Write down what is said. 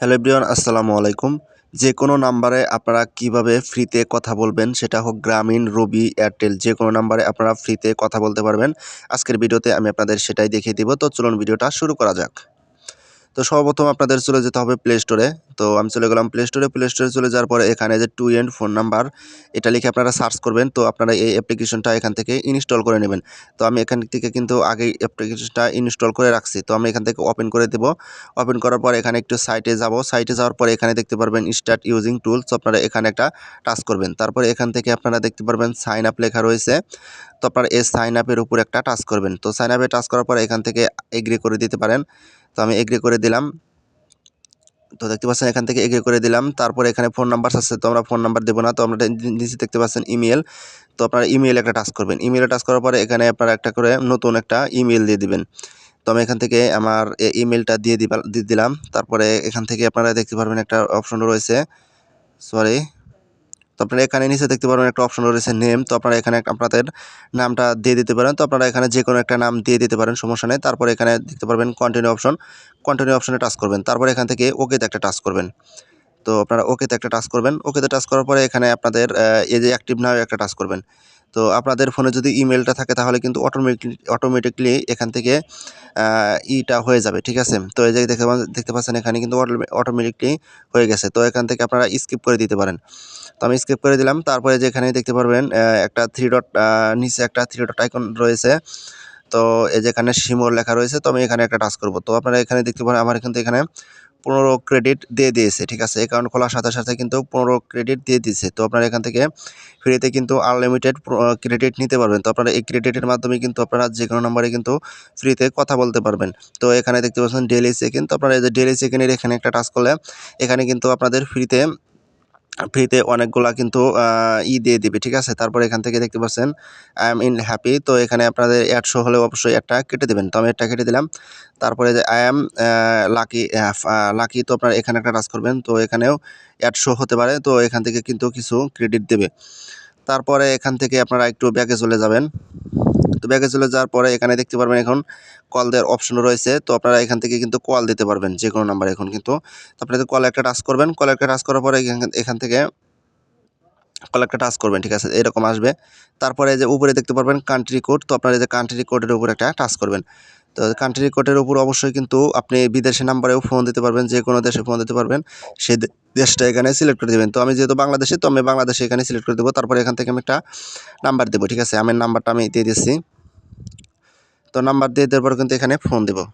Hello everyone, আসসালামু আলাইকুম। যে কোনো নাম্বারে আপনারা কীভাবে ফ্রিতে কথা বলবেন সেটা হোক গ্রামীণ, রবি, এয়ারটেল, যে কোনো নাম্বারে আপনারা ফ্রিতে কথা বলতে পারবেন। আজকের ভিডিওতে আমি আপনাদের সেটাই দেখিয়ে দিব। তো চলুন ভিডিওটা শুরু করা যাক। তো সর্বপ্রথম আপনাদের চলে যেতে হবে প্লে স্টোরে তো আমি চলে গেলাম প্লে স্টোরে প্লে স্টোরে চলে যাওয়ার পরে এখানে যে টু এন্ড ফোন নাম্বার এটা লিখে আপনারা সার্চ করবেন। তো আপনারা এই অ্যাপ্লিকেশনটা এখান থেকে ইনস্টল করে নেবেন। তো আমি এখান থেকে কিন্তু আগেই অ্যাপ্লিকেশনটা ইনস্টল করে রাখছি। তো আমি এখান থেকে ওপেন করে দেব। ওপেন করার পর এখানে একটু সাইটে যাব। সাইটে যাওয়ার পরে এখানে দেখতে পারবেন স্টার্ট ইউজিং টুলস আপনারা এখানে একটা টাচ করবেন। তারপরে এখান থেকে আপনারা দেখতে পারবেন সাইন আপ লেখা রয়েছে। তো আপনারা এই সাইন আপের উপর একটা টাচ করবেন। তো সাইন আপে টাচ করার পর এখান থেকে এগ্রি করে দিতে পারেন। তো আমি এগ্রি করে দিলাম। তো দেখতে পাচ্ছেন এখান থেকে এগ্রি করে দিলাম। তারপরে এখানে ফোন নাম্বার আছে, তো আমরা ফোন নাম্বার দেবো না। তো আমরা নিচে দেখতে পাচ্ছেন ইমেল তো আপনারা ইমেল একটা টাচ করবেন। ইমেলে টাচ করার পরে এখানে আপনারা একটা করে নতুন একটা ইমেল দিয়ে দিবেন। তো আমি এখান থেকে আমার ইমেলটা দিয়ে দিবা দিয়ে দিলাম। তারপরে এখান থেকে আপনারা দেখতে পারবেন একটা অপশন রয়েছে। সরি তো আপনারা এখানে নিচে দেখতে পারবেন একটা অপশন রয়েছে নেম তো আপনারা এখানে আপনাদের নামটা দিয়ে দিতে পারেন। তো আপনারা এখানে যে কোনো একটা নাম দিয়ে দিতে পারেন, সমস্যা নেই। তারপরে এখানে দেখতে পারবেন কন্টিনিউ অপশন কন্টিনিউ অপশনে টাচ করবেন। তারপরে এখান থেকে ওকেতে একটা টাচ করবেন। তো আপনারা ওকেতে একটা টাচ করবেন। ওকেতে টাচ করার পরে এখানে আপনাদের এই যে অ্যাক্টিভ নাও একটা টাচ করবেন। তো আপনাদের ফোনে যদি ইমেলটা থাকে তাহলে কিন্তু অটোমেটিকলি অটোমেটিকলি এখান থেকে ইটা হয়ে যাবে, ঠিক আছে? তো এই যে দেখতে দেখতে পাচ্ছেন এখানে কিন্তু অটোমেটিকলি হয়ে গেছে। তো এখান থেকে আপনারা স্কিপ করে দিতে পারেন। তো আমি স্কিপ করে দিলাম। তারপরে যে এখানে দেখতে পারবেন একটা থ্রি ডট নিচে একটা থ্রি ডট আইকন রয়েছে। তো এই যেখানে সিমোর লেখা রয়েছে। তো আমি এখানে একটা টাচ করব। তো আপনারা এখানে দেখতে পারেন, আমার কিন্তু এখানে পনেরো ক্রেডিট দিয়ে দিয়েছে, ঠিক আছে? অ্যাকাউন্ট খোলার সাথে সাথে কিন্তু পনেরো ক্রেডিট দিয়ে দিয়েছে। তো আপনারা এখান থেকে ফ্রিতে কিন্তু আনলিমিটেড ক্রেডিট নিতে পারবেন। তো আপনারা এই ক্রেডিটের মাধ্যমে কিন্তু আপনারা যে কোনো নম্বরে কিন্তু ফ্রিতে কথা বলতে পারবেন। তো এখানে দেখতে পাচ্ছেন ডেলি সেকেন্ড তো আপনারা এই যে ডেলি সেকেন্ডের এখানে একটা টাচ করলে, এখানে কিন্তু আপনাদের ফ্রিতে ফ্রিতে অনেকগুলা কিন্তু ই দিয়ে দিবে, ঠিক আছে? তারপরে এখান থেকে দেখতে পাচ্ছেন, আই এম ইন হ্যাপি। তো এখানে আপনাদের অ্যাড শো হলে অবশ্যই একটা কেটে দেবেন। তো আমি একটা কেটে দিলাম। তারপরে যে আই এম লাকি লাকি, তো আপনারা এখানে একটা টাচ করবেন। তো এখানেও অ্যাড শো হতে পারে। তো এখান থেকে কিন্তু কিছু ক্রেডিট দেবে। তারপরে এখান থেকে আপনারা একটু ব্যাগে চলে যাবেন। তো ব্যাগে চলে যাওয়ার পরে এখানে দেখতে পারবেন এখন কল দেওয়ার অপশন রয়েছে। তো আপনারা এখান থেকে কিন্তু কল দিতে পারবেন যে কোনো নাম্বার এখন কিন্তু। আপনাদের কল একটা টাচ করবেন। কল একটা টাচ করার পরে এখান থেকে কল একটা টাচ করবেন, ঠিক আছে? এরকম আসবে। তারপরে যে উপরে দেখতে পারবেন কান্ট্রি কোড তো আপনারা যে কান্ট্রি কোডের উপর একটা টাচ করবেন। তো কান্ট্রি কোডের উপর অবশ্যই কিন্তু আপনি বিদেশি নাম্বারেও ফোন দিতে পারবেন যে কোনো দেশে ফোন দিতে পারবেন। সেই দেশটা এখানে সিলেক্ট করে দেবেন। তো আমি যেহেতু বাংলাদেশে, তো আমি বাংলাদেশে এখানে সিলেক্ট করে দেবো। তারপরে এখান থেকে আমি একটা নাম্বার দেবো, ঠিক আছে? আমি নাম্বারটা আমি দিয়ে দিচ্ছি তো নাম্বার দিয়ে দেওয়ার পর কিন্তু এখানে ফোন দেবো।